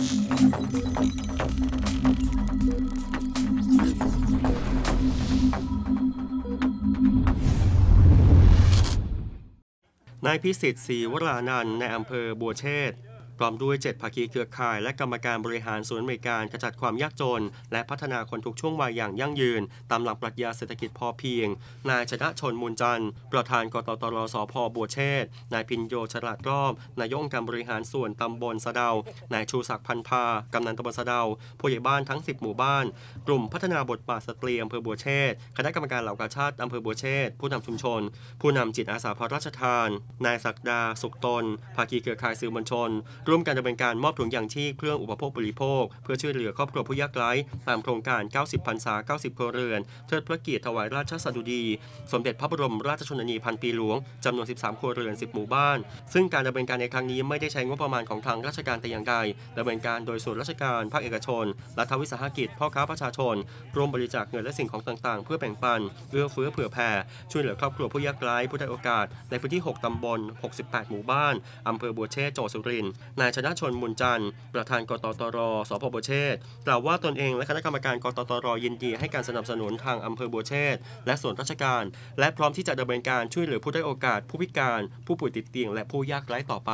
นายพิสิทธิ์ศรีวรานันในอำเภอบัวเชษ พร้อมด้วย 7ภาคีเครือข่าย และกรรมการบริหารศูนย์อเมริการกระจัดความยากจน และพัฒนาคนทุกช่วงวัยอย่างยั่งยืน ตามหลักปรัชญาเศรษฐกิจพอเพียง นายชนะชนมูลจันทร์ ประธานกตตรสพบัวเชษนายพินโยฉลาดรอบ นายกองการบริหารส่วนตำบลสะเดา นายชูศักดิ์พันธากำนันตำบลสะเดาผู้ใหญ่บ้านทั้ง 10 หมู่บ้าน กลุ่มพัฒนาบทบาทสตรีอำเภอบัวเชษคณะกรรมการเหล่ากาชาติอำเภอบัวเชษผู้นำชุมชน ผู้นำจิตอาสาพระราชทาน นายศักดาสุขตนภาคีเครือข่ายสื่อมวลชนร่วมกันดำเนินการมอบถุงยางชีพเครื่องอุปโภคบริโภค เพื่อช่วยเหลือครอบครัวผู้ยากไร้ตามโครงการ 90พรรษา 90 ครัวเรือน เทิดพระเกียรติถวายราชสดุดี สมเด็จพระบรมราชชนนีพันปีหลวงจำนวน 13 ครัวเรือน 10 หมู่บ้าน ซึ่งการดำเนินการในครั้งนี้ไม่ได้ใช้งบประมาณของทางราชการแต่อย่างใดดำเนินการโดยส่วนราชการภาคเอกชนรัฐวิสาหกิจพ่อค้าประชาชนร่วมบริจาคเงินและสิ่งของต่างๆ เพื่อแบ่งปันเอื้อเฟื้อเผื่อแผ่ช่วยเหลือครอบครัวผู้ยากไร้ผู้ได้โอกาส ในพื้นที่ 6 ตำบล 68 หมู่บ้านอำเภอบัวเชษฐ์จังหวัดสุรินทร์นายชนะชนมุนจันทร์ประธานกตตร สพบัวเชษ์กล่าวว่าตนเองและคณะกรรมการกตตรยินดีให้การสนับสนุนทางอำเภอบัวเชษ์และส่วนราชการ และพร้อมที่จะดำเนินการช่วยเหลือผู้ได้โอกาส ผู้พิการ ผู้ป่วยติดเตียง และผู้ยากไร้ต่อไป